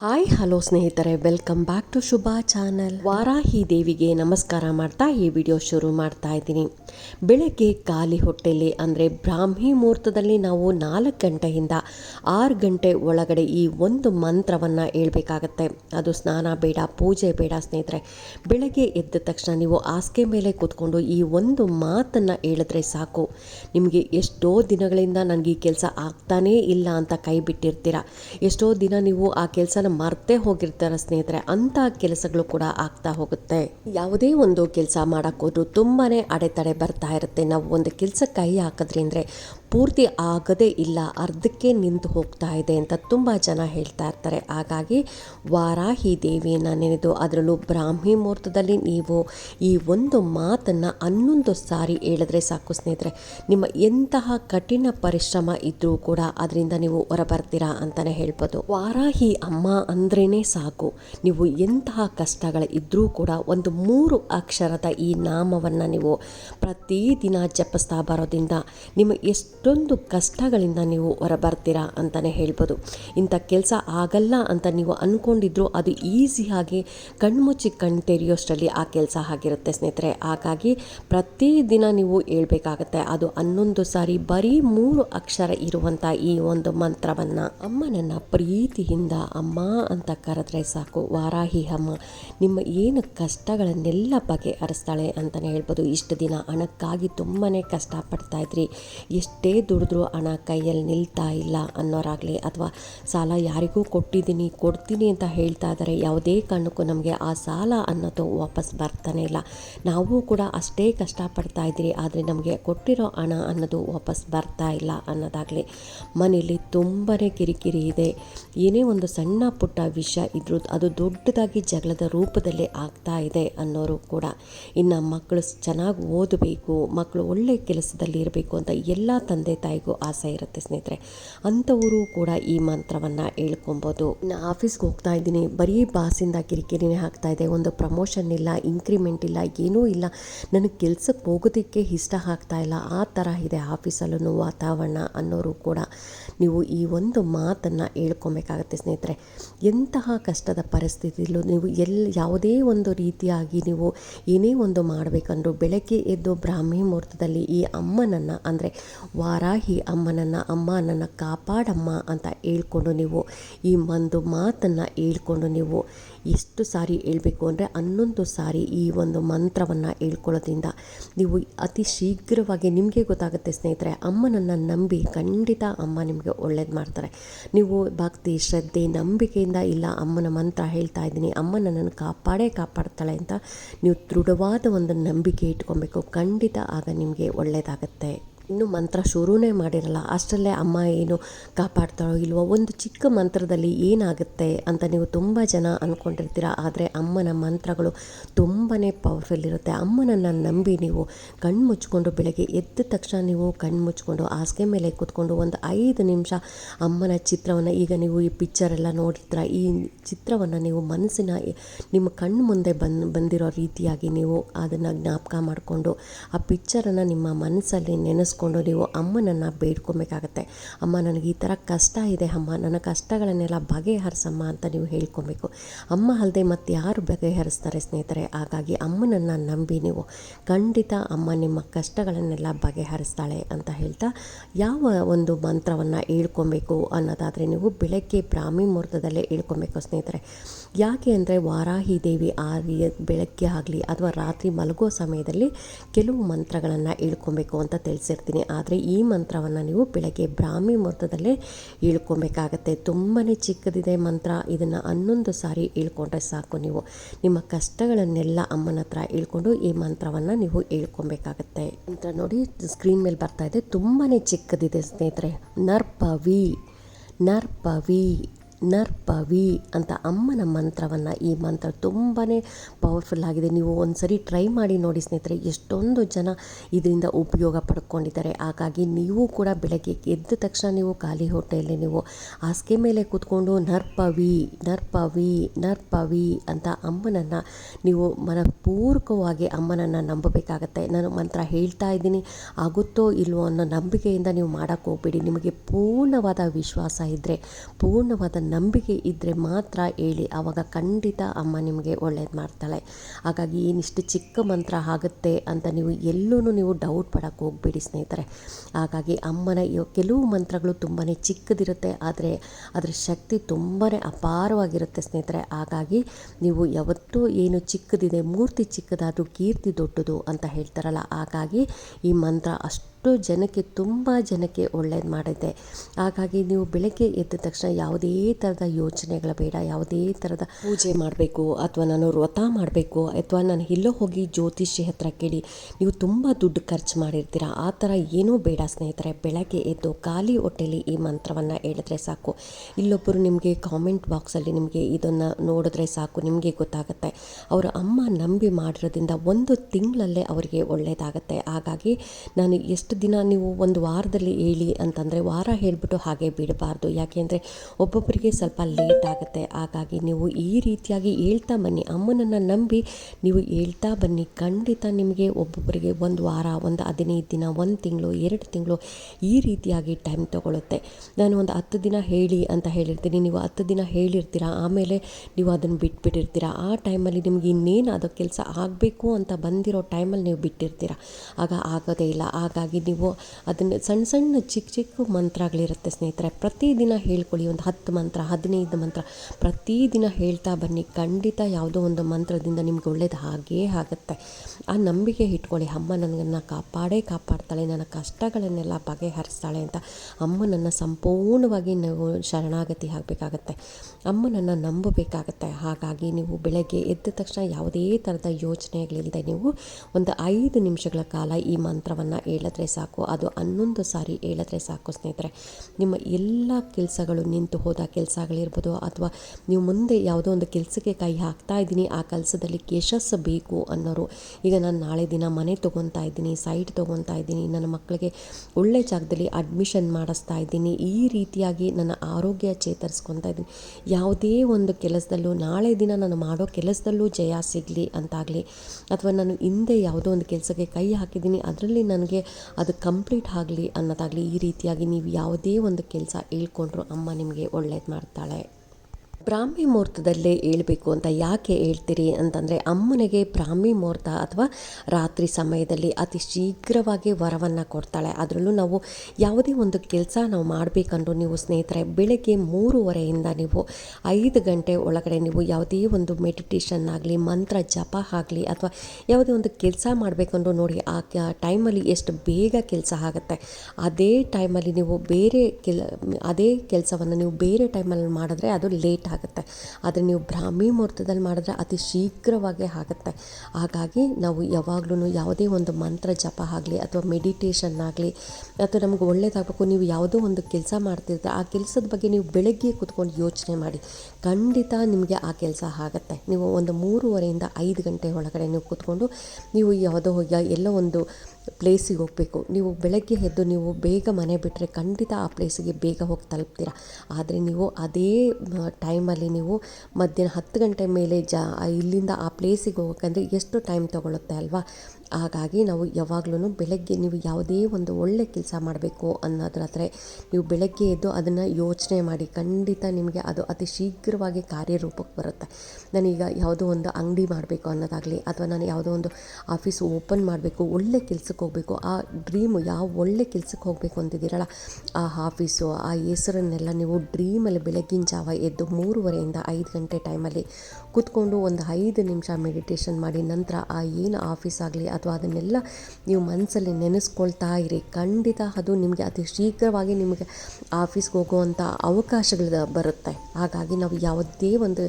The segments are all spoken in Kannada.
ಹಾಯ್, ಹಲೋ ಸ್ನೇಹಿತರೆ welcome back to Shubha channel Varahi ದೇವಿಗೆ ನಮಸ್ಕಾರ ಮಾಡ್ತಾ ಈ ವಿಡಿಯೋ ಶುರು ಮಾಡ್ತಾ ಇದ್ದೀನಿ. ಬೆಳಗ್ಗೆ ಖಾಲಿ ಹೊಟ್ಟೆಯಲ್ಲಿ ಅಂದರೆ ಬ್ರಾಹ್ಮಿ ಮುಹೂರ್ತದಲ್ಲಿ ನಾವು ನಾಲ್ಕು ಗಂಟೆಯಿಂದ ಆರು ಗಂಟೆ ಒಳಗಡೆ ಈ ಒಂದು ಮಂತ್ರವನ್ನು ಹೇಳ್ಬೇಕಾಗತ್ತೆ. ಅದು ಸ್ನಾನ ಬೇಡ, ಪೂಜೆ ಬೇಡ ಸ್ನೇಹಿತರೆ. ಬೆಳಗ್ಗೆ ಎದ್ದ ತಕ್ಷಣ ನೀವು ಹಾಸಿಗೆ ಮೇಲೆ ಕೂತ್ಕೊಂಡು ಈ ಒಂದು ಮಾತನ್ನು ಹೇಳಿದ್ರೆ ಸಾಕು. ನಿಮಗೆ ಎಷ್ಟೋ ದಿನಗಳಿಂದ ನನಗೆ ಈ ಕೆಲಸ ಆಗ್ತಾನೇ ಇಲ್ಲ ಅಂತ ಕೈ ಬಿಟ್ಟಿರ್ತೀರ. ಎಷ್ಟೋ ದಿನ ನೀವು ಆ ಕೆಲಸನ ಮರ್ತೇ ಹೋಗಿರ್ತಾರೆ ಸ್ನೇಹಿತರೆ, ಅಂಥ ಕೆಲಸಗಳು ಕೂಡ ಆಗ್ತಾ ಹೋಗುತ್ತೆ. ಯಾವುದೇ ಒಂದು ಕೆಲಸ ಮಾಡೋಕ್ಕೋದ್ರೂ ತುಂಬಾ ಅಡೆತಡೆ ಬರ್ತಾ ಇರುತ್ತೆ. ನಾವು ಒಂದು ಕೆಲಸ ಕೈ ಹಾಕಿದ್ರಿ ಅಂದರೆ ಪೂರ್ತಿ ಆಗದೇ ಇಲ್ಲ, ಅರ್ಧಕ್ಕೆ ನಿಂತು ಹೋಗ್ತಾ ಇದೆ ಅಂತ ತುಂಬ ಜನ ಹೇಳ್ತಾ ಇರ್ತಾರೆ. ಹಾಗಾಗಿ ವಾರಾಹಿ ದೇವಿಯನ್ನು ನೆನೆದು ಅದರಲ್ಲೂ ಬ್ರಾಹ್ಮಿ ಮುಹೂರ್ತದಲ್ಲಿ ನೀವು ಈ ಒಂದು ಮಾತನ್ನು ಹನ್ನೊಂದು ಸಾರಿ ಹೇಳಿದ್ರೆ ಸಾಕು ಸ್ನೇಹಿತರೆ. ನಿಮ್ಮ ಎಂತಹ ಕಠಿಣ ಪರಿಶ್ರಮ ಇದ್ದರೂ ಕೂಡ ಅದರಿಂದ ನೀವು ಹೊರಬರ್ತೀರಾ ಅಂತಲೇ ಹೇಳ್ಬೋದು. ವಾರಾಹಿ ಅಮ್ಮ ಅಂದ್ರೇ ಸಾಕು. ನೀವು ಎಂತಹ ಕಷ್ಟಗಳು ಇದ್ದರೂ ಕೂಡ ಒಂದು ಮೂರು ಅಕ್ಷರದ ಈ ನಾಮವನ್ನು ನೀವು ಪ್ರತಿದಿನ ಜಪಿಸ್ತಾ ಬರೋದ್ರಿಂದ ನಿಮ್ಮ ಎಷ್ಟೊಂದು ಕಷ್ಟಗಳಿಂದ ನೀವು ಹೊರಬರ್ತೀರಾ ಅಂತಲೇ ಹೇಳ್ಬೋದು. ಇಂಥ ಕೆಲಸ ಆಗಲ್ಲ ಅಂತ ನೀವು ಅಂದ್ಕೊಂಡಿದ್ರು ಅದು ಈಸಿಯಾಗಿ ಕಣ್ಮುಚ್ಚಿ ಕಣ್ಣು ತೆರೆಯೋಷ್ಟರಲ್ಲಿ ಆ ಕೆಲಸ ಆಗಿರುತ್ತೆ ಸ್ನೇಹಿತರೆ. ಹಾಗಾಗಿ ಪ್ರತಿದಿನ ನೀವು ಹೇಳ್ಬೇಕಾಗತ್ತೆ, ಅದು ಹನ್ನೊಂದು ಸಾರಿ ಬರೀ ಮೂರು ಅಕ್ಷರ ಇರುವಂಥ ಈ ಒಂದು ಮಂತ್ರವನ್ನು ಅಮ್ಮನನ್ನು ಪ್ರೀತಿಯಿಂದ ಅಮ್ಮ ಅಂತ ಕರೆದ್ರೆ ಸಾಕು. ವಾರಾಹಿ ಅಮ್ಮ, ನಿಮ್ಮ ಏನು ಕಷ್ಟಗಳನ್ನೆಲ್ಲ ಬಗೆಹರಿಸ್ತಾಳೆ ಅಂತಲೇ ಹೇಳ್ಬೋದು. ಇಷ್ಟು ದಿನ ಹಣಕ್ಕಾಗಿ ತುಂಬಾ ಕಷ್ಟಪಡ್ತಾ ಇದ್ರಿ. ಎಷ್ಟೇ ದುಡಿದ್ರೂ ಹಣ ಕೈಯಲ್ಲಿ ನಿಲ್ತಾ ಇಲ್ಲ ಅನ್ನೋರಾಗಲಿ ಅಥವಾ ಸಾಲ ಯಾರಿಗೂ ಕೊಟ್ಟಿದ್ದೀನಿ, ಕೊಡ್ತೀನಿ ಅಂತ ಹೇಳ್ತಾ ಇದ್ದಾರೆ, ಯಾವುದೇ ಕಾರಣಕ್ಕೂ ನಮಗೆ ಆ ಸಾಲ ಅನ್ನೋದು ವಾಪಸ್ ಬರ್ತಾನೆ ಇಲ್ಲ. ನಾವು ಕೂಡ ಅಷ್ಟೇ ಕಷ್ಟಪಡ್ತಾ ಇದ್ದೀರಿ, ಆದರೆ ನಮಗೆ ಕೊಟ್ಟಿರೋ ಹಣ ಅನ್ನೋದು ವಾಪಸ್ ಬರ್ತಾ ಇಲ್ಲ ಅನ್ನೋದಾಗಲಿ ಮನೆಯಲ್ಲಿ ತುಂಬಾ ಕಿರಿಕಿರಿ ಇದೆ. ಏನೇ ಒಂದು ಸಣ್ಣ ಪುಟ್ಟ ವಿಷಯ ಇದ್ರೂ ಅದು ದೊಡ್ಡದಾಗಿ ಜಗಳದ ರೂಪದಲ್ಲಿ ಆಗ್ತಾ ಇದೆ ಅನ್ನೋರು ಕೂಡ. ಇನ್ನು ಮಕ್ಕಳು ಚೆನ್ನಾಗಿ ಓದಬೇಕು ಮಕ್ಕಳು ಒಳ್ಳೆ ಕೆಲಸದಲ್ಲಿ ಇರಬೇಕು ಅಂತ ಎಲ್ಲ ತಾಯಿಗೂ ಆಸೆ ಇರುತ್ತೆ ಸ್ನೇಹಿತರೆ. ಅಂಥವರು ಕೂಡ ಈ ಮಂತ್ರವನ್ನು ಹೇಳ್ಕೊಬೋದು. ನಾ ಆಫೀಸ್ಗೆ ಹೋಗ್ತಾ ಇದ್ದೀನಿ. ಬರೀ ಬಾಸಿಂದ ಕಿರಿಕಿರಿನೇ ಆಗ್ತಾ ಇದೆ. ಒಂದು ಪ್ರಮೋಷನ್ ಇಲ್ಲ ಇನ್ಕ್ರಿಮೆಂಟ್ ಇಲ್ಲ, ಏನೂ ಇಲ್ಲ. ನನಗೆ ಕೆಲ್ಸಕ್ಕೆ ಹೋಗೋದಕ್ಕೆ ಇಷ್ಟ ಆಗ್ತಾ ಇಲ್ಲ. ಆ ಥರ ಇದೆ ಆಫೀಸಲ್ಲೂ ವಾತಾವರಣ ಅನ್ನೋರು ಕೂಡ. ನೀವು ಈ ಒಂದು ಮಾತನ್ನು ಹೇಳ್ಕೊಬೇಕಾಗತ್ತೆ ಸ್ನೇಹಿತರೆ. ಎಂತಹ ಕಷ್ಟದ ಪರಿಸ್ಥಿತಿಯಲ್ಲೂ ನೀವು ಎಲ್ಲಿ ಯಾವುದೇ ಒಂದು ರೀತಿಯಾಗಿ ನೀವು ಏನೇ ಒಂದು ಮಾಡಬೇಕಂದ್ರೂ ಬೆಳಗ್ಗೆ ಎದ್ದು ಬ್ರಾಹ್ಮಿ ಮುಹೂರ್ತದಲ್ಲಿ ಈ ಅಮ್ಮನನ್ನು ಅಂದರೆ ವಾರಾಹಿ ಅಮ್ಮನನ್ನು, ಅಮ್ಮ, ನನ್ನ ಕಾಪಾಡಮ್ಮ ಅಂತ ಹೇಳ್ಕೊಂಡು ನೀವು ಈ ಒಂದು ಮಾತನ್ನು ಹೇಳ್ಕೊಂಡು ನೀವು ಎಷ್ಟು ಸಾರಿ ಹೇಳಬೇಕು ಅಂದರೆ ಹನ್ನೊಂದು ಸಾರಿ ಈ ಒಂದು ಮಂತ್ರವನ್ನು ಹೇಳ್ಕೊಳ್ಳೋದ್ರಿಂದ ನೀವು ಅತಿ ಶೀಘ್ರವಾಗಿ ನಿಮಗೆ ಗೊತ್ತಾಗುತ್ತೆ ಸ್ನೇಹಿತರೆ, ಅಮ್ಮನನ್ನು ನಂಬಿ ಖಂಡಿತ ಅಮ್ಮ ನಿಮಗೆ ಒಳ್ಳೇದು ಮಾಡ್ತಾರೆ. ನೀವು ಭಕ್ತಿ, ಶ್ರದ್ಧೆ, ನಂಬಿಕೆಯಿಂದ ಇಲ್ಲ, ಅಮ್ಮನ ಮಂತ್ರ ಹೇಳ್ತಾ ಇದ್ದೀನಿ, ಅಮ್ಮ ನನ್ನನ್ನು ಕಾಪಾಡೇ ಕಾಪಾಡ್ತಾಳೆ ಅಂತ ನೀವು ದೃಢವಾದ ಒಂದು ನಂಬಿಕೆ ಇಟ್ಕೊಬೇಕು. ಖಂಡಿತ ಆಗ ನಿಮಗೆ ಒಳ್ಳೆಯದಾಗತ್ತೆ ಇನ್ನೂ ಮಂತ್ರ ಶುರುನೇ ಮಾಡಿರಲ್ಲ. ಅಷ್ಟರಲ್ಲೇ ಅಮ್ಮ ಏನು ಕಾಪಾಡ್ತಾಳೋ ಇಲ್ವೋ, ಒಂದು ಚಿಕ್ಕ ಮಂತ್ರದಲ್ಲಿ ಏನಾಗುತ್ತೆ ಅಂತ ನೀವು ತುಂಬ ಜನ ಅಂದ್ಕೊಂಡಿರ್ತೀರ ಆದರೆ ಅಮ್ಮನ ಮಂತ್ರಗಳು ತುಂಬಾ ಪವರ್ಫುಲ್ ಇರುತ್ತೆ. ಅಮ್ಮನನ್ನು ನಂಬಿ ನೀವು ಕಣ್ಣು ಮುಚ್ಕೊಂಡು ಬೆಳಗ್ಗೆ ಎದ್ದ ತಕ್ಷಣ ನೀವು ಕಣ್ಣು ಮುಚ್ಕೊಂಡು ಹಾಸಿಗೆ ಮೇಲೆ ಕೂತ್ಕೊಂಡು ಒಂದು ಐದು ನಿಮಿಷ ಅಮ್ಮನ ಚಿತ್ರವನ್ನು ಈಗ ನೀವು ಈ ಪಿಕ್ಚರೆಲ್ಲ ನೋಡಿದ್ರ ಈ ಚಿತ್ರವನ್ನು ನೀವು ಮನಸ್ಸಿನ ನಿಮ್ಮ ಕಣ್ಣು ಮುಂದೆ ಬಂದು, ಬಂದಿರೋ ರೀತಿಯಾಗಿ ನೀವು ಅದನ್ನು ಜ್ಞಾಪಕ ಮಾಡಿಕೊಂಡು ಆ ಪಿಕ್ಚರನ್ನು ನಿಮ್ಮ ಮನಸ್ಸಲ್ಲಿ ನೆನೆಸ್ಕೊಂಡು ನೀವು ಅಮ್ಮನನ್ನು ಬೇಡ್ಕೊಬೇಕಾಗತ್ತೆ. ಅಮ್ಮ, ನನಗೆ ಈ ಥರ ಕಷ್ಟ ಇದೆ ಅಮ್ಮ, ನನ್ನ ಕಷ್ಟಗಳನ್ನೆಲ್ಲ ಬಗೆಹರಿಸಮ್ಮ ಅಂತ ನೀವು ಹೇಳ್ಕೊಬೇಕು. ಅಮ್ಮ ಅಲ್ಲದೆ ಮತ್ತೆ ಯಾರು ಬಗೆಹರಿಸ್ತಾರೆ ಸ್ನೇಹಿತರೆ, ಹಾಗಾಗಿ ಅಮ್ಮನನ್ನು ನಂಬಿ ನೀವು ಖಂಡಿತ ಅಮ್ಮ ನಿಮ್ಮ ಕಷ್ಟಗಳನ್ನೆಲ್ಲ ಬಗೆಹರಿಸ್ತಾಳೆ ಅಂತ ಹೇಳ್ತಾ ಯಾವ ಒಂದು ಮಂತ್ರವನ್ನು ಹೇಳ್ಕೊಬೇಕು ಅನ್ನೋದಾದರೆ ನೀವು ಬೆಳಗ್ಗೆ ಬ್ರಾಹ್ಮಿ ಮುಹೂರ್ತದಲ್ಲೇ ಹೇಳ್ಕೊಬೇಕು ಸ್ನೇಹಿತರೆ. ಯಾಕೆ ಅಂದರೆ ವಾರಾಹಿ ದೇವಿ ಆ ಬೆಳಗ್ಗೆ ಆಗಲಿ ಅಥವಾ ರಾತ್ರಿ ಮಲಗೋ ಸಮಯದಲ್ಲಿ ಕೆಲವು ಮಂತ್ರಗಳನ್ನು ಹೇಳ್ಕೊಬೇಕು ಅಂತ ತಿಳಿಸಿರ್ತೀನಿ ಆದರೆ ಈ ಮಂತ್ರವನ್ನು ನೀವು ಬೆಳಗ್ಗೆ ಬ್ರಾಹ್ಮಿ ಮುಹೂರ್ತದಲ್ಲೇ ಹೇಳ್ಕೊಬೇಕಾಗತ್ತೆ. ತುಂಬಾ ಚಿಕ್ಕದಿದೆ ಮಂತ್ರ. ಇದನ್ನು ಹನ್ನೊಂದು ಸಾರಿ ಹೇಳ್ಕೊಂಡ್ರೆ ಸಾಕು ನೀವು. ನಿಮ್ಮ ಕಷ್ಟಗಳನ್ನೆಲ್ಲ ಅಮ್ಮನ ಹತ್ರ ಇಳ್ಕೊಂಡು ಈ ಮಂತ್ರವನ್ನು ನೀವು ಹೇಳ್ಕೊಬೇಕಾಗತ್ತೆ. ಮಂತ್ರ ನೋಡಿ ಸ್ಕ್ರೀನ್ ಮೇಲೆ ಬರ್ತಾ ಇದೆ. ತುಂಬಾ ಚಿಕ್ಕದಿದೆ ಸ್ನೇಹಿತರೆ. ನರ್ಪವಿ. ನರ್ಪವಿ. ನರ್ಪವಿ ಅಂತ ಅಮ್ಮನ ಮಂತ್ರವನ್ನು ಈ ಮಂತ್ರ ತುಂಬಾ ಪವರ್ಫುಲ್ ಆಗಿದೆ. ನೀವು ಒಂದು ಸರಿ ಟ್ರೈ ಮಾಡಿ ನೋಡಿ ಸ್ನೇಹಿತರೆ, ಎಷ್ಟೊಂದು ಜನ ಇದರಿಂದ ಉಪಯೋಗ ಪಡ್ಕೊಂಡಿದ್ದಾರೆ. ಹಾಗಾಗಿ ನೀವು ಕೂಡ ಬೆಳಗ್ಗೆ ಎದ್ದ ತಕ್ಷಣ ನೀವು ಖಾಲಿ ಹೊಟ್ಟೆಯಲ್ಲಿ ನೀವು ಹಾಸಿಗೆ ಮೇಲೆ ಕೂತ್ಕೊಂಡು ನರ್ಪವಿ ನರ್ಪವಿ ನರ್ಪವಿ ಅಂತ ಅಮ್ಮನನ್ನು ನೀವು ಮನಪೂರ್ವಕವಾಗಿ ಅಮ್ಮನನ್ನು ನಂಬಬೇಕಾಗತ್ತೆ. ನಾನು ಮಂತ್ರ ಹೇಳ್ತಾ ಇದ್ದೀನಿ. ಆಗುತ್ತೋ ಇಲ್ವೋ ಅನ್ನೋ ನಂಬಿಕೆಯಿಂದ ನೀವು ಮಾಡೋಕ್ಕೆ ಹೋಗ್ಬೇಡಿ. ನಿಮಗೆ ಪೂರ್ಣವಾದ ವಿಶ್ವಾಸ ಇದ್ದರೆ ಪೂರ್ಣವಾದ ನಂಬಿಕೆ ಇದ್ದರೆ ಮಾತ್ರ ಹೇಳಿ. ಆವಾಗ ಖಂಡಿತ ಅಮ್ಮ ನಿಮಗೆ ಒಳ್ಳೇದು ಮಾಡ್ತಾಳೆ. ಹಾಗಾಗಿ ಏನಿಷ್ಟು ಚಿಕ್ಕ ಮಂತ್ರ ಆಗುತ್ತೆ ಅಂತ ನೀವು ಎಲ್ಲೂ ನೀವು ಡೌಟ್ ಪಡೋಕ್ಕೆ ಹೋಗಬೇಡಿ ಸ್ನೇಹಿತರೆ. ಹಾಗಾಗಿ ಅಮ್ಮನ ಕೆಲವು ಮಂತ್ರಗಳು ತುಂಬಾ ಚಿಕ್ಕದಿರುತ್ತೆ. ಆದರೆ ಅದರ ಶಕ್ತಿ ತುಂಬಾ ಅಪಾರವಾಗಿರುತ್ತೆ ಸ್ನೇಹಿತರೆ. ಹಾಗಾಗಿ ನೀವು ಯಾವತ್ತೂ ಏನು ಚಿಕ್ಕದಿದೆ, ಮೂರ್ತಿ ಚಿಕ್ಕದಾದರೂ, ಕೀರ್ತಿ ದೊಡ್ಡದು ಅಂತ ಹೇಳ್ತಾರಲ್ಲ. ಹಾಗಾಗಿ ಈ ಮಂತ್ರ ಅಷ್ಟು ಜನಕ್ಕೆ ತುಂಬ ಜನಕ್ಕೆ ಒಳ್ಳೇದು ಮಾಡಿದೆ. ಹಾಗಾಗಿ ನೀವು ಬೆಳಗ್ಗೆ ಎದ್ದ ತಕ್ಷಣ ಯಾವುದೇ ಥರದ ಯೋಚನೆಗಳು ಬೇಡ, ಯಾವುದೇ ಥರದ ಪೂಜೆ ಮಾಡಬೇಕು ಅಥವಾ ನಾನು ವ್ರತ ಮಾಡಬೇಕು ಅಥವಾ ನಾನು ಎಲ್ಲೋ ಹೋಗಿ ಜ್ಯೋತಿಷಿ ಹತ್ರ ಕೇಳಿ ನೀವು ತುಂಬ ದುಡ್ಡು ಖರ್ಚು ಮಾಡಿರ್ತೀರ, ಆ ಥರ ಏನೂ ಬೇಡ ಸ್ನೇಹಿತರೆ. ಬೆಳಗ್ಗೆ ಎದ್ದು ಖಾಲಿ ಹೊಟ್ಟೆಲಿ ಈ ಮಂತ್ರವನ್ನು ಹೇಳಿದ್ರೆ ಸಾಕು. ಇಲ್ಲೊಬ್ಬರು ನಿಮಗೆ ಕಾಮೆಂಟ್ ಬಾಕ್ಸಲ್ಲಿ ನಿಮಗೆ ಇದನ್ನು ನೋಡಿದ್ರೆ ಸಾಕು, ನಿಮಗೆ ಗೊತ್ತಾಗುತ್ತೆ. ಅವರ ಅಮ್ಮ ನಂಬಿ ಮಾಡಿರೋದ್ರಿಂದ ಒಂದು ತಿಂಗಳಲ್ಲೇ ಅವರಿಗೆ ಒಳ್ಳೆಯದಾಗತ್ತೆ ಹಾಗಾಗಿ ನಾನು ಎಷ್ಟು ದಿನ ನೀವು ಒಂದು ವಾರದಲ್ಲಿ ಹೇಳಿ ಅಂತಂದರೆ ವಾರ ಹೇಳಿಬಿಟ್ಟು ಹಾಗೆ ಬಿಡಬಾರ್ದು. ಯಾಕೆಂದರೆ ಒಬ್ಬೊಬ್ಬರಿಗೆ ಸ್ವಲ್ಪ ಲೇಟ್ ಆಗುತ್ತೆ. ಹಾಗಾಗಿ ನೀವು ಈ ರೀತಿಯಾಗಿ ಹೇಳ್ತಾ ಬನ್ನಿ. ಅಮ್ಮನನ್ನು ನಂಬಿ ನೀವು ಹೇಳ್ತಾ ಬನ್ನಿ. ಖಂಡಿತ ನಿಮಗೆ ಒಬ್ಬೊಬ್ಬರಿಗೆ ಒಂದು ವಾರ, ಒಂದು ಹದಿನೈದು ದಿನ, ಒಂದು ತಿಂಗಳು, ಎರಡು ತಿಂಗಳು ಈ ರೀತಿಯಾಗಿ ಟೈಮ್ ತೊಗೊಳುತ್ತೆ. ನಾನು ಒಂದು ಹತ್ತು ದಿನ ಹೇಳಿ ಅಂತ ಹೇಳಿರ್ತೀನಿ. ನೀವು ಹತ್ತು ದಿನ ಹೇಳಿರ್ತೀರ, ಆಮೇಲೆ ನೀವು ಅದನ್ನು ಬಿಟ್ಬಿಟ್ಟಿರ್ತೀರ, ಆ ಟೈಮಲ್ಲಿ ನಿಮ್ಗೆ ಇನ್ನೇನು ಅದಕ್ಕೆ ಕೆಲಸ ಆಗಬೇಕು ಅಂತ ಬಂದಿರೋ ಟೈಮಲ್ಲಿ ನೀವು ಬಿಟ್ಟಿರ್ತೀರ. ಆಗ ಆಗೋದೇ ಇಲ್ಲ. ಹಾಗಾಗಿ ನೀವು ಅದನ್ನು ಸಣ್ಣ ಸಣ್ಣ ಚಿಕ್ಕ ಚಿಕ್ಕ ಮಂತ್ರಗಳಿರುತ್ತೆ ಸ್ನೇಹಿತರೆ. ಪ್ರತಿದಿನ ಹೇಳ್ಕೊಳ್ಳಿ, ಒಂದು ಹತ್ತು ಮಂತ್ರ, ಹದಿನೈದು ಮಂತ್ರ, ಪ್ರತಿದಿನ ಹೇಳ್ತಾ ಬನ್ನಿ. ಖಂಡಿತ ಯಾವುದೋ ಒಂದು ಮಂತ್ರದಿಂದ ನಿಮ್ಗೆ ಒಳ್ಳೇದು ಹಾಗೇ ಆಗುತ್ತೆ. ಆ ನಂಬಿಕೆ ಇಟ್ಕೊಳ್ಳಿ. ಅಮ್ಮ ನನಗನ್ನು ಕಾಪಾಡೇ ಕಾಪಾಡ್ತಾಳೆ, ನನ್ನ ಕಷ್ಟಗಳನ್ನೆಲ್ಲ ಬಗೆಹರಿಸ್ತಾಳೆ ಅಂತ ಅಮ್ಮನನ್ನು ಸಂಪೂರ್ಣವಾಗಿ ನಾವು ಶರಣಾಗತಿ ಆಗಬೇಕಾಗತ್ತೆ. ಅಮ್ಮನನ್ನು ನಂಬಬೇಕಾಗತ್ತೆ. ಹಾಗಾಗಿ ನೀವು ಬೆಳಗ್ಗೆ ಎದ್ದ ತಕ್ಷಣ ಯಾವುದೇ ಥರದ ಯೋಚನೆಗಳಿಲ್ಲದೆ ನೀವು ಒಂದು ಐದು ನಿಮಿಷಗಳ ಕಾಲ ಈ ಮಂತ್ರವನ್ನು ಹೇಳಿದ್ರೆ ಸಾಕು, ಅದು ಹನ್ನೊಂದು ಸಾರಿ ಹೇಳಿದ್ರೆ ಸಾಕು ಸ್ನೇಹಿತರೆ. ನಿಮ್ಮ ಎಲ್ಲ ಕೆಲಸಗಳು ನಿಂತು ಹೋದ ಕೆಲಸಗಳಿರ್ಬೋದು, ಅಥವಾ ನೀವು ಮುಂದೆ ಯಾವುದೋ ಒಂದು ಕೆಲಸಕ್ಕೆ ಕೈ ಹಾಕ್ತಾ ಇದ್ದೀನಿ, ಆ ಕೆಲಸದಲ್ಲಿ ಯಶಸ್ಸು ಬೇಕು ಅನ್ನೋರು, ಈಗ ನಾನು ನಾಳೆ ದಿನ ಮನೆ ತೊಗೊತಾ ಇದ್ದೀನಿ ಸೈಟ್ ತೊಗೊತಾ ಇದ್ದೀನಿ, ನನ್ನ ಮಕ್ಕಳಿಗೆ ಒಳ್ಳೆ ಜಾಗದಲ್ಲಿ ಅಡ್ಮಿಷನ್ ಮಾಡಿಸ್ತಾ ಇದ್ದೀನಿ, ಈ ರೀತಿಯಾಗಿ ನನ್ನ ಆರೋಗ್ಯ ಚೇತರಿಸ್ಕೊತಾ ಇದ್ದೀನಿ. ಯಾವುದೇ ಒಂದು ಕೆಲಸದಲ್ಲೂ ನಾಳೆ ದಿನ ನಾನು ಮಾಡೋ ಕೆಲಸದಲ್ಲೂ ಜಯ ಸಿಗಲಿ ಅಂತಾಗಲಿ, ಅಥವಾ ನಾನು ಹಿಂದೆ ಯಾವುದೋ ಒಂದು ಕೆಲಸಕ್ಕೆ ಕೈ ಹಾಕಿದ್ದೀನಿ, ಅದರಲ್ಲಿ ನನಗೆ ಅದು ಕಂಪ್ಲೀಟ್ ಆಗಲಿ ಅನ್ನೋದಾಗಲಿ ಈ ರೀತಿಯಾಗಿ ನೀವು ಯಾವುದೇ ಒಂದು ಕೆಲಸ ಹೇಳ್ಕೊಂಡ್ರು ಅಮ್ಮ ನಿಮಗೆ ಒಳ್ಳೇದು ಮಾಡ್ತಾಳೆ. ಬ್ರಾಹ್ಮಿ ಮುಹೂರ್ತದಲ್ಲೇ ಹೇಳ್ಬೇಕು ಅಂತ ಯಾಕೆ ಹೇಳ್ತೀರಿ ಅಂತಂದರೆ ಅಮ್ಮನಿಗೆ ಬ್ರಾಹ್ಮಿ ಮುಹೂರ್ತ ಅಥವಾ ರಾತ್ರಿ ಸಮಯದಲ್ಲಿ ಅತಿ ಶೀಘ್ರವಾಗಿ ವರವನ್ನು ಕೊಡ್ತಾಳೆ. ಅದರಲ್ಲೂ ನಾವು ಯಾವುದೇ ಒಂದು ಕೆಲಸ ನಾವು ಮಾಡಬೇಕಂದ್ರೂ ನೀವು ಸ್ನೇಹಿತರೆ, ಬೆಳಗ್ಗೆ ಮೂರುವರೆಯಿಂದ ನೀವು ಐದು ಗಂಟೆ ಒಳಗಡೆ ನೀವು ಯಾವುದೇ ಒಂದು ಮೆಡಿಟೇಷನ್ ಆಗಲಿ, ಮಂತ್ರ ಜಪ ಆಗಲಿ ಅಥವಾ ಯಾವುದೇ ಒಂದು ಕೆಲಸ ಮಾಡಬೇಕಂದ್ರೂ ನೋಡಿ ಆ ಟೈಮಲ್ಲಿ ಎಷ್ಟು ಬೇಗ ಕೆಲಸ ಆಗುತ್ತೆ. ಅದೇ ಟೈಮಲ್ಲಿ ನೀವು ಬೇರೆ ಕೆಲ, ಅದೇ ಕೆಲಸವನ್ನು ನೀವು ಬೇರೆ ಟೈಮಲ್ಲಿ ಮಾಡಿದ್ರೆ ಅದು ಲೇಟ್ ಆಗುತ್ತೆ. ಆದರೆ ನೀವು ಬ್ರಾಹ್ಮಿ ಮುಹೂರ್ತದಲ್ಲಿ ಮಾಡಿದ್ರೆ ಅತಿ ಶೀಘ್ರವಾಗಿ ಆಗುತ್ತೆ. ಹಾಗಾಗಿ ನಾವು ಯಾವಾಗಲೂ ಯಾವುದೇ ಒಂದು ಮಂತ್ರ ಜಪ ಆಗಲಿ ಅಥವಾ ಮೆಡಿಟೇಷನ್ ಆಗಲಿ ಅಥವಾ ನಮ್ಗೆ ಒಳ್ಳೇದಾಗಬೇಕು, ನೀವು ಯಾವುದೋ ಒಂದು ಕೆಲಸ ಮಾಡ್ತಿದ್ರೆ ಆ ಕೆಲಸದ ಬಗ್ಗೆ ನೀವು ಬೆಳಗ್ಗೆ ಕೂತ್ಕೊಂಡು ಯೋಚನೆ ಮಾಡಿ. ಖಂಡಿತ ನಿಮಗೆ ಆ ಕೆಲಸ ಆಗುತ್ತೆ. ನೀವು ಒಂದು ಮೂರುವರೆಯಿಂದ ಐದು ಗಂಟೆ ಒಳಗಡೆ ನೀವು ಕೂತ್ಕೊಂಡು ನೀವು ಯಾವುದೋ ಎಲ್ಲೋ ಒಂದು ಪ್ಲೇಸಿಗೆ ಹೋಗಬೇಕು. ನೀವು ಬೆಳಗ್ಗೆ ಎದ್ದು ನೀವು ಬೇಗ ಮನೆ ಬಿಟ್ಟರೆ ಖಂಡಿತ ಆ ಪ್ಲೇಸಿಗೆ ಬೇಗ ಹೋಗಿ ತಲುಪ್ತೀರ. ಆದರೆ ನೀವು ಅದೇ ಟೈಮಲ್ಲಿ ನೀವು ಮಧ್ಯಾಹ್ನ ಹತ್ತು ಗಂಟೆ ಮೇಲೆ ಜಾ, ಇಲ್ಲಿಂದ ಆ ಪ್ಲೇಸಿಗೆ ಹೋಗ್ಬೇಕಂದ್ರೆ ಎಷ್ಟು ಟೈಮ್ ತೊಗೊಳುತ್ತೆ ಅಲ್ವಾ? ಹಾಗಾಗಿ ನಾವು ಯಾವಾಗ್ಲೂ ಬೆಳಗ್ಗೆ ನೀವು ಯಾವುದೇ ಒಂದು ಒಳ್ಳೆ ಕೆಲಸ ಮಾಡಬೇಕು ಅನ್ನೋದ್ರಾದ್ರೆ ನೀವು ಬೆಳಗ್ಗೆ ಎದ್ದು ಅದನ್ನು ಯೋಚನೆ ಮಾಡಿ, ಖಂಡಿತ ನಿಮಗೆ ಅದು ಅತಿ ಶೀಘ್ರವಾಗಿ ಕಾರ್ಯರೂಪಕ್ಕೆ ಬರುತ್ತೆ. ನಾನೀಗ ಯಾವುದೋ ಒಂದು ಅಂಗಡಿ ಮಾಡಬೇಕು ಅನ್ನೋದಾಗಲಿ ಅಥವಾ ನಾನು ಯಾವುದೋ ಒಂದು ಆಫೀಸ್ ಓಪನ್ ಮಾಡಬೇಕು, ಒಳ್ಳೆ ಕೆಲಸಕ್ಕೆ ಹೋಗಬೇಕು, ಆ ಡ್ರೀಮು ಯಾವ ಒಳ್ಳೆ ಕೆಲಸಕ್ಕೆ ಹೋಗಬೇಕು ಅಂತಿದ್ದೀರಲ್ಲ, ಆ ಆಫೀಸು, ಆ ಹೆಸರನ್ನೆಲ್ಲ ನೀವು ಡ್ರೀಮಲ್ಲಿ ಬೆಳಗ್ಗಿನ ಜಾವ ಎದ್ದು ಮೂರುವರೆಯಿಂದ ಐದು ಗಂಟೆ ಟೈಮಲ್ಲಿ ಕೂತ್ಕೊಂಡು ಒಂದು ಐದು ನಿಮಿಷ ಮೆಡಿಟೇಷನ್ ಮಾಡಿ, ನಂತರ ಆ ಏನು ಆಫೀಸ್ ಆಗಲಿ ಅಥವಾ ಅದನ್ನೆಲ್ಲ ನೀವು ಮನಸ್ಸಲ್ಲಿ ನೆನೆಸ್ಕೊಳ್ತಾ ಇರಿ. ಖಂಡಿತ ಅದು ನಿಮಗೆ ಅತಿ ಶೀಘ್ರವಾಗಿ ನಿಮಗೆ ಆಫೀಸ್ಗೆ ಹೋಗುವಂಥ ಅವಕಾಶಗಳು ಬರುತ್ತೆ. ಹಾಗಾಗಿ ನಾವು ಯಾವುದೇ ಒಂದು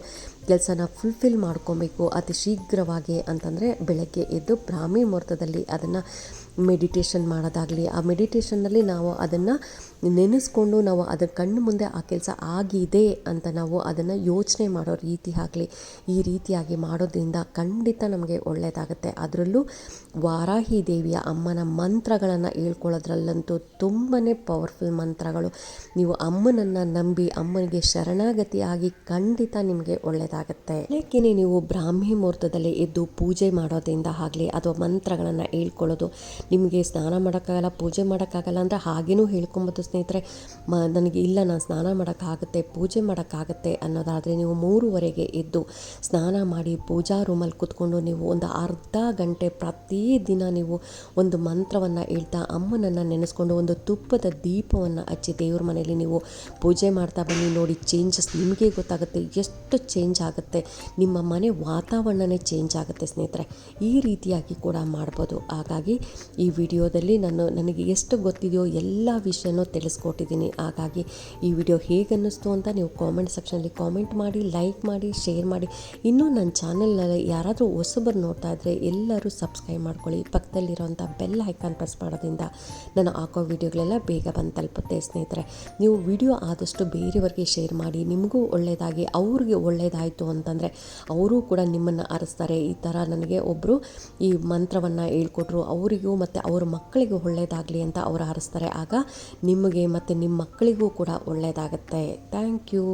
ಕೆಲಸನ ಫುಲ್ಫಿಲ್ ಮಾಡ್ಕೊಬೇಕು ಅತಿ ಶೀಘ್ರವಾಗಿ ಅಂತಂದರೆ ಬೆಳಗ್ಗೆ ಎದ್ದು ಬ್ರಾಹ್ಮಿ ಮುಹೂರ್ತದಲ್ಲಿ ಅದನ್ನು ಮೆಡಿಟೇಷನ್ ಮಾಡೋದಾಗಲಿ, ಆ ಮೆಡಿಟೇಷನ್ನಲ್ಲಿ ನಾವು ಅದನ್ನು ನೆನೆಸ್ಕೊಂಡು ನಾವು ಅದರ ಕಣ್ಣು ಮುಂದೆ ಆ ಕೆಲಸ ಆಗಿದೆ ಅಂತ ನಾವು ಅದನ್ನು ಯೋಚನೆ ಮಾಡೋ ರೀತಿ ಆಗಲಿ, ಈ ರೀತಿಯಾಗಿ ಮಾಡೋದ್ರಿಂದ ಖಂಡಿತ ನಮಗೆ ಒಳ್ಳೆಯದಾಗುತ್ತೆ ಅದರಲ್ಲೂ ವಾರಾಹಿ ದೇವಿಯ ಅಮ್ಮನ ಮಂತ್ರಗಳನ್ನು ಹೇಳ್ಕೊಳ್ಳೋದ್ರಲ್ಲಂತೂ ತುಂಬಾ ಪವರ್ಫುಲ್ ಮಂತ್ರಗಳು. ನೀವು ಅಮ್ಮನನ್ನು ನಂಬಿ, ಅಮ್ಮನಿಗೆ ಶರಣಾಗತಿಯಾಗಿ ಖಂಡಿತ ನಿಮಗೆ ಒಳ್ಳೆಯದಾಗುತ್ತೆ ಬೆಳಗ್ಗೆನೇ ನೀವು ಬ್ರಾಹ್ಮಿ ಮುಹೂರ್ತದಲ್ಲಿ ಎದ್ದು ಪೂಜೆ ಮಾಡೋದ್ರಿಂದ ಆಗಲಿ ಅಥವಾ ಮಂತ್ರಗಳನ್ನು ಹೇಳ್ಕೊಳ್ಳೋದು, ನಿಮಗೆ ಸ್ನಾನ ಮಾಡೋಕ್ಕಾಗಲ್ಲ, ಪೂಜೆ ಮಾಡೋಕ್ಕಾಗಲ್ಲ ಅಂದರೆ ಹಾಗೇನೂ ಹೇಳ್ಕೊಬೋದು ಸ್ನೇಹಿತರೆ, ಮ, ನನಗೆ ಇಲ್ಲ, ನಾನು ಸ್ನಾನ ಮಾಡೋಕ್ಕಾಗುತ್ತೆ, ಪೂಜೆ ಮಾಡೋಕ್ಕಾಗತ್ತೆ ಅನ್ನೋದಾದರೆ ನೀವು ಮೂರುವರೆಗೆ ಎದ್ದು ಸ್ನಾನ ಮಾಡಿ ಪೂಜಾ ರೂಮಲ್ಲಿ ಕೂತ್ಕೊಂಡು ನೀವು ಒಂದು ಅರ್ಧ ಗಂಟೆ ಪ್ರತಿದಿನ ನೀವು ಒಂದು ಮಂತ್ರವನ್ನು ಹೇಳ್ತಾ ಅಮ್ಮನನ್ನು ನೆನೆಸ್ಕೊಂಡು ಒಂದು ತುಪ್ಪದ ದೀಪವನ್ನು ಹಚ್ಚಿ ದೇವ್ರ ಮನೆಯಲ್ಲಿ ನೀವು ಪೂಜೆ ಮಾಡ್ತಾ ಬನ್ನಿ ನೋಡಿ ಚೇಂಜಸ್ ನಿಮಗೆ ಗೊತ್ತಾಗುತ್ತೆ, ಎಷ್ಟು ಚೇಂಜ್ ಆಗುತ್ತೆ. ನಿಮ್ಮ ಮನೆ ವಾತಾವರಣನೇ ಚೇಂಜ್ ಆಗುತ್ತೆ ಸ್ನೇಹಿತರೆ. ಈ ರೀತಿಯಾಗಿ ಕೂಡ ಮಾಡ್ಬೋದು. ಹಾಗಾಗಿ ಈ ವಿಡಿಯೋದಲ್ಲಿ ನಾನು ನನಗೆ ಎಷ್ಟು ಗೊತ್ತಿದೆಯೋ ಎಲ್ಲ ವಿಷಯನೂ ತಿಳಿಸ್ಕೊಟ್ಟಿದ್ದೀನಿ. ಹಾಗಾಗಿ ಈ ವಿಡಿಯೋ ಹೇಗೆ ಅನ್ನಿಸ್ತು ಅಂತ ನೀವು ಕಾಮೆಂಟ್ ಸೆಕ್ಷನಲ್ಲಿ ಕಾಮೆಂಟ್ ಮಾಡಿ ಲೈಕ್ ಮಾಡಿ ಶೇರ್ ಮಾಡಿ. ಇನ್ನೂ ನನ್ನ ಚಾನಲ್ನಲ್ಲಿ ಯಾರಾದರೂ ಹೊಸಬರು ನೋಡ್ತಾ ಇದ್ದರೆ ಎಲ್ಲರೂ ಸಬ್ಸ್ಕ್ರೈಬ್ ಮಾಡ್ಕೊಳ್ಳಿ. ಪಕ್ಕದಲ್ಲಿರೋಂಥ ಬೆಲ್ ಐಕಾನ್ ಪ್ರೆಸ್ ಮಾಡೋದ್ರಿಂದ ನಾನು ಹಾಕೋ ವಿಡಿಯೋಗಳೆಲ್ಲ ಬೇಗ ಬಂದು ತಲುಪುತ್ತೆ ಸ್ನೇಹಿತರೆ. ನೀವು ವಿಡಿಯೋ ಆದಷ್ಟು ಬೇರೆಯವರಿಗೆ ಶೇರ್ ಮಾಡಿ. ನಿಮಗೂ ಒಳ್ಳೆಯದಾಗಿ, ಅವ್ರಿಗೆ ಒಳ್ಳೆಯದಾಯಿತು ಅಂತಂದರೆ ಅವರು ಕೂಡ ನಿಮ್ಮನ್ನು ಆರಿಸ್ತಾರೆ. ಈ ಥರ ನನಗೆ ಒಬ್ಬರು ಈ ಮಂತ್ರವನ್ನು ಹೇಳ್ಕೊಟ್ರು. ಅವರಿಗೂ ಮತ್ತು ಅವ್ರ ಮಕ್ಕಳಿಗೂ ಒಳ್ಳೆಯದಾಗಲಿ ಅಂತ ಅವರು ಹರಿಸ್ತಾರೆ ಆಗ ನಿಮಗೆ ಮತ್ತು ನಿಮ್ಮ ಮಕ್ಕಳಿಗೂ ಕೂಡ ಒಳ್ಳೆಯದಾಗುತ್ತೆ ಥ್ಯಾಂಕ್ ಯು